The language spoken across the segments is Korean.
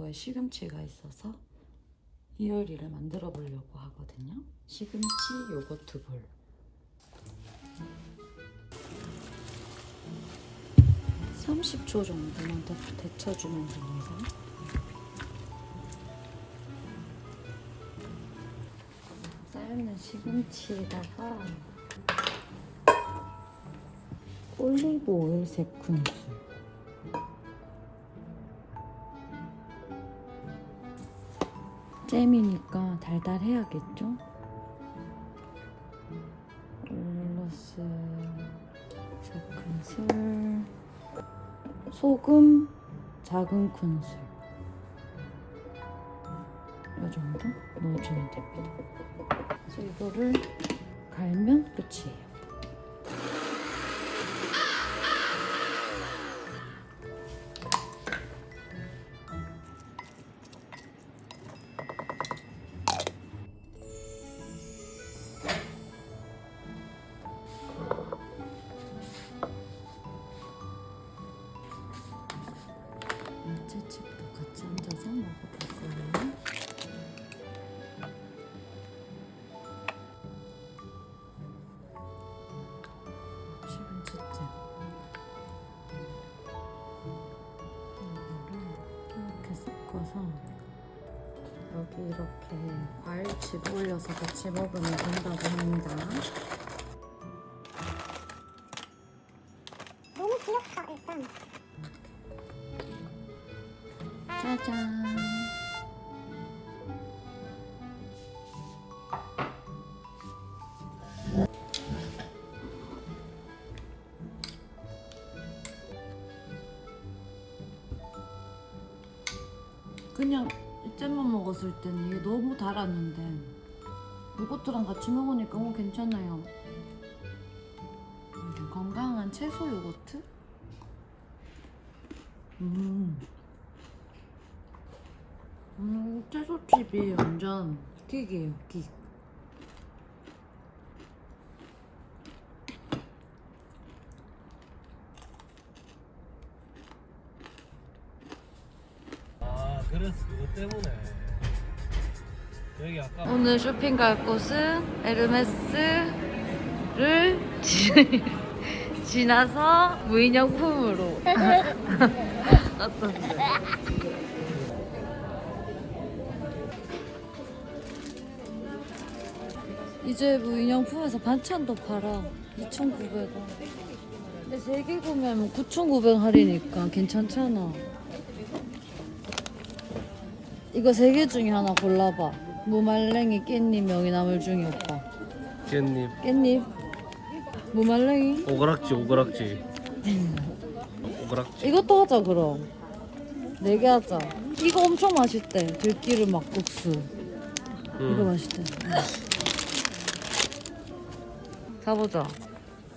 냉장고에 시금치가 있어서 이효리를 만들어 보려고 하거든요. 시금치 요거트 볼. (30초) 정도만 더 데쳐주면 됩니다. 삶은 시금치에다가 올리브 오일 3큰술 잼이니까 달달해야겠죠? 올러스 3큰술 소금 작은 큰술. 이 정도? 넣어주면 됩니다. 그래서 이거를 갈면 끝이에요 과일칩 올려서 같이 먹으면 된다고 합니다. 너무 귀엽다 일단 짜잔. 그냥 잼만 먹었을 때는 이게 너무 달았는데 요거트랑 같이 먹으니까 너무 괜찮아요. 음, 건강한 채소 요거트? 음. 음, 채소칩이 완전 킥이에요, 킥. 아 오늘 쇼핑 갈 곳은 에르메스를 지, 지나서 무인양품으로 어떤데? 이제 무인양품에서 반찬도 팔아. 2,900원. 근데 세개 구매하면 9,900원 할이니까 괜찮잖아 이거 세 개 중에 하나 골라봐. 무말랭이 깻잎 명이나물 중에 오빠. 깻잎. 깻잎. 무말랭이? 오그락지 오그락지. 오그락지. 이것도 하자 그럼. 네 개 하자. 이거 엄청 맛있대. 들기름 막국수. 이거 응. 맛있대. 사보자.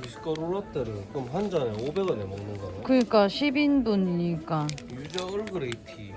미숫가루 라떼를 그럼 한 잔에 500원에 먹는 거네? 그러니까 10인분이니까. 유자 얼그레이 티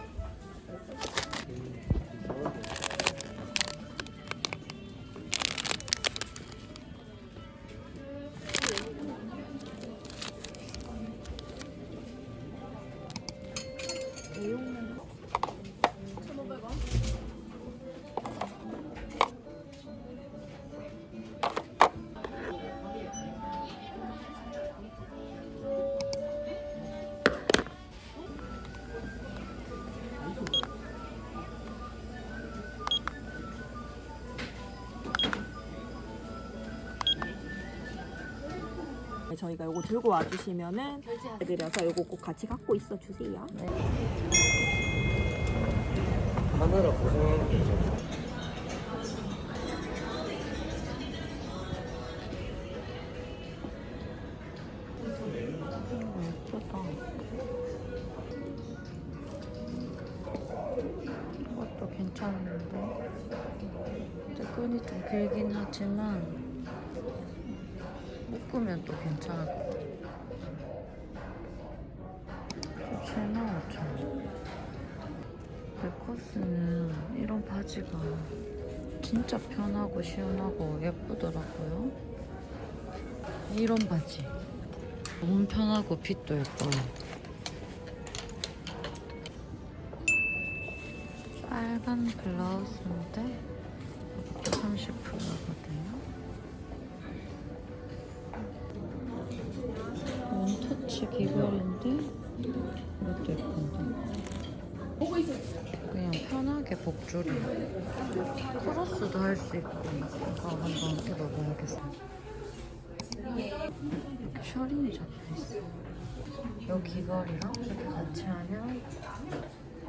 저희가 요거 들고 와주시면은 해드려서 요거 꼭 같이 갖고 있어 주세요. 하느라 고생한 거죠 예쁘다. 이것도 괜찮은데. 근데 끈이 좀 길긴 하지만 바꾸면 또 괜찮을 것 같아요. 7만 5천 원. 레커스는 이런 바지가 진짜 편하고 시원하고 예쁘더라고요. 이런 바지. 너무 편하고 핏도 예뻐요. 빨간 블라우스인데 30%거든. 복줄이. 크로스도 할 수 있고 이거 한번 입어봐야겠어요. 이렇게 셔링이 잡혀있어. 요 귀걸이랑 이렇게 같이 하면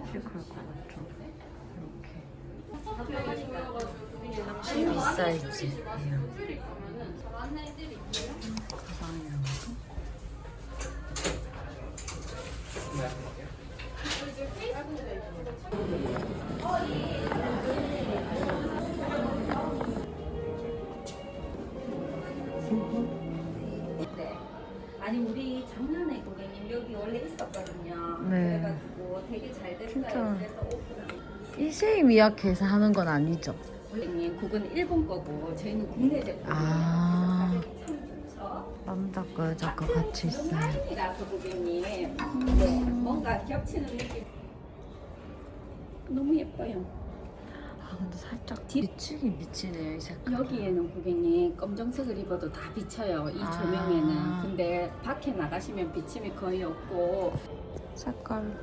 시크할 것 같죠? 이렇게 32 사이즈예요 가방이랑 네. 아니 우리 작년에 고객님 여기 원래 있었거든요. 네. 그래가지고 되게 잘 됐어요. 진짜. 그래서 오픈을. 이세임 미약해서 하는 건 아니죠? 고객님 그건 일본 거고 저희는 국내 제품. 아. 가격이 참 좋죠. 남자 거 여자 거 같이 있어요 라인이라서 고객님 네. 뭔가 겹치는 느낌. 너무 예뻐요. 아 근데 살짝 미치긴 미치네요 이 색깔 여기에는 고객님 검정색을 입어도 다 비쳐요. 이 아. 조명에는. 근데 밖에 나가시면 비침이 거의 없고 색깔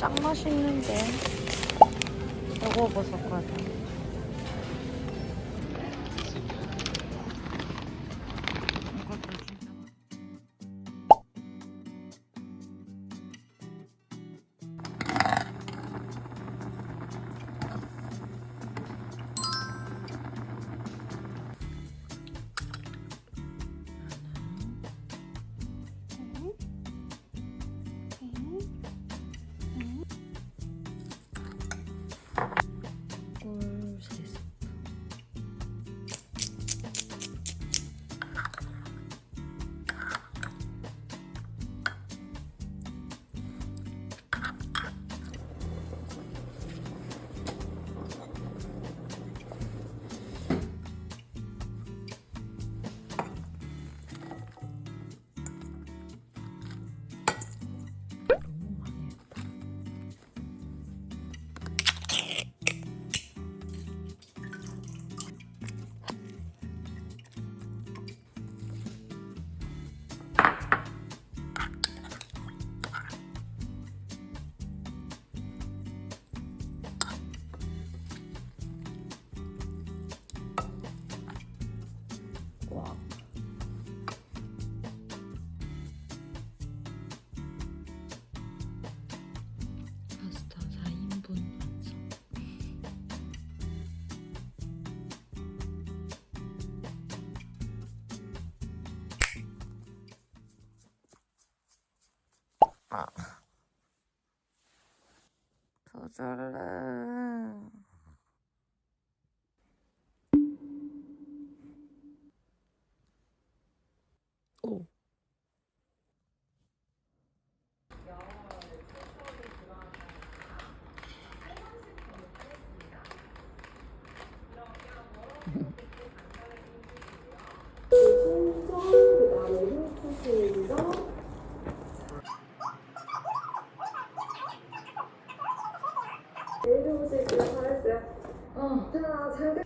짱 맛있는데. 요거 버섯 과자 더 잘래. 어. 자, 잘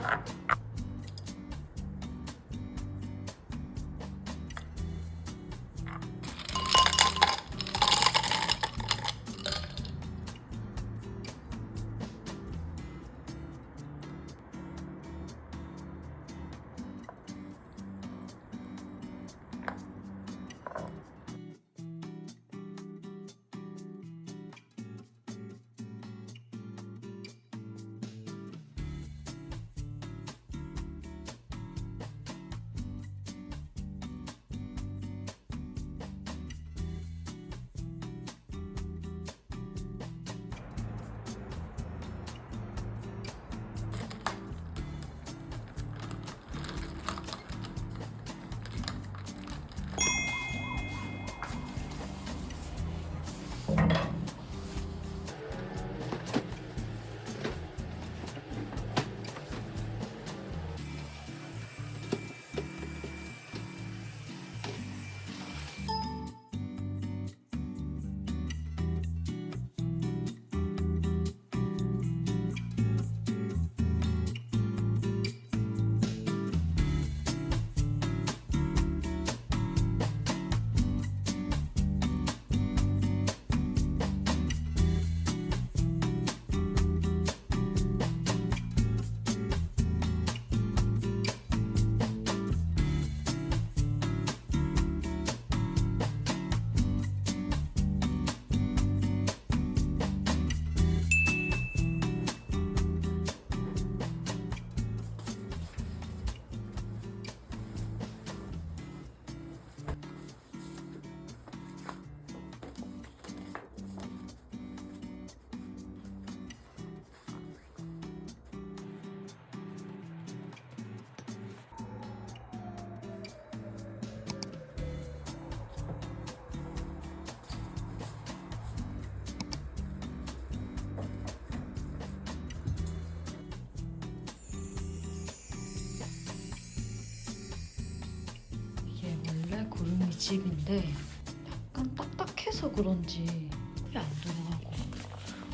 you 집인데 약간 딱딱해서 그런지 kop이 안 들어가고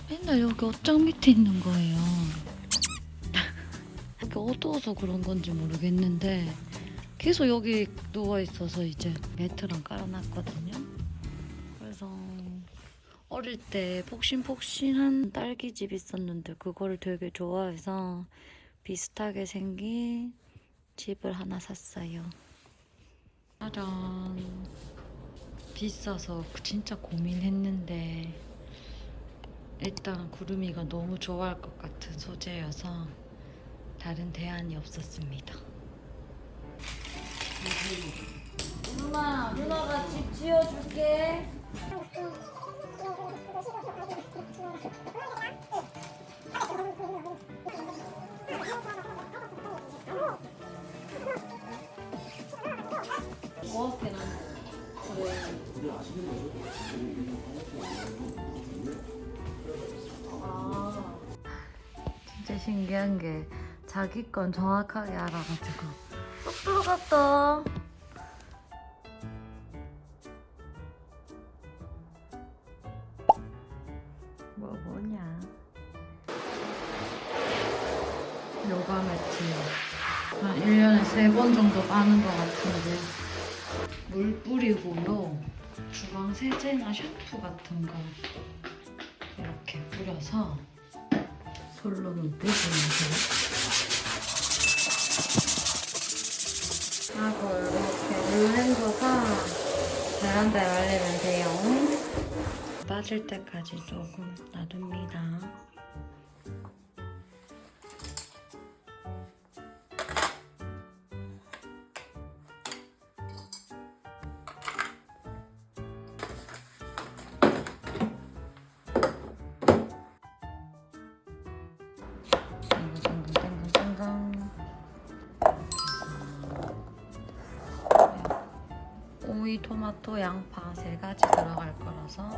맨날 여기 옷장 밑에 있는 거예요. 여기 어두워서 그런 건지 모르겠는데 계속 여기 누워 있어서 이제 매트랑 깔아놨거든요. 그래서 어릴 때 폭신폭신한 딸기 집 있었는데 그거를 되게 좋아해서 비슷하게 생긴 집을 하나 샀어요. 짜잔. 비싸서 진짜 고민했는데 일단 구름이가 너무 좋아할 것 같은 소재여서 다른 대안이 없었습니다. 누나, 누나가 집 지어줄게. 고맙게 난 아, 진짜 신기한 게 자기 건 정확하게 알아가지고 쏙 들어갔다. 뭐 뭐냐? 요가 매트 한 1년에 3번 정도 빠는 것 같은데 물 뿌리고요 주방 세제나 샴푸 같은 거 이렇게 뿌려서 솔로는 뿌리면서 하고 이렇게 물 헹궈서 베란다에 말리면 돼요. 빠질 때까지 조금 놔둡니다 오이, 토마토, 양파 세 가지 들어갈 거라서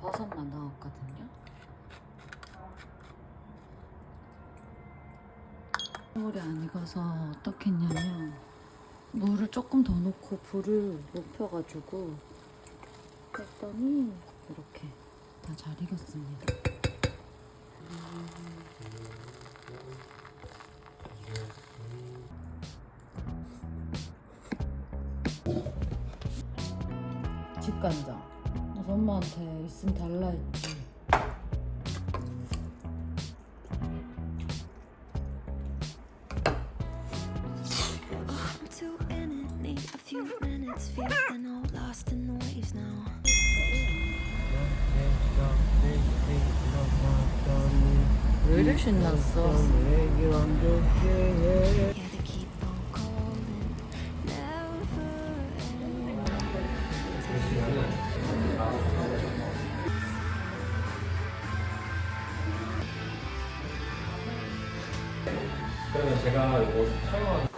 버섯만 넣었거든요. 물이 안 익어서 어떻게 했냐면 물을 조금 더 넣고 불을 높여가지고 했더니 이렇게 다 잘 익었습니다. 집 왜 신났어? 그러면 제가 이거 촬영한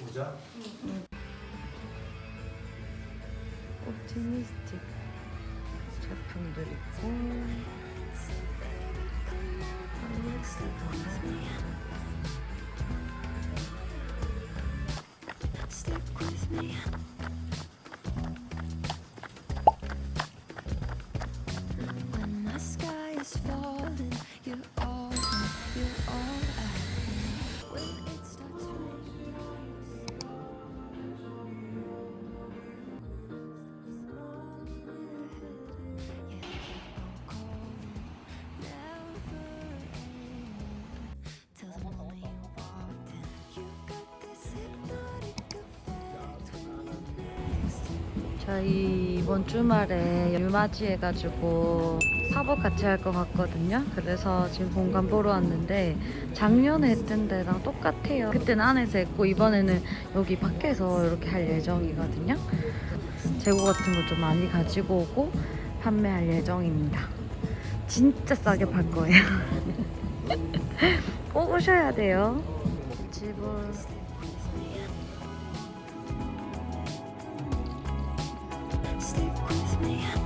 보자. 옵티미스틱 제품들 있고 Stick with me. 저희 이번 주말에 유마지 해가지고 사복 같이 할 것 같거든요. 그래서 지금 본관 보러 왔는데 작년에 했던 데랑 똑같아요. 그때는 안에서 했고 이번에는 여기 밖에서 이렇게 할 예정이거든요. 재고 같은 거 좀 많이 가지고 오고 판매할 예정입니다. 진짜 싸게 팔 거예요. 꼭 오셔야 돼요. 집을 man.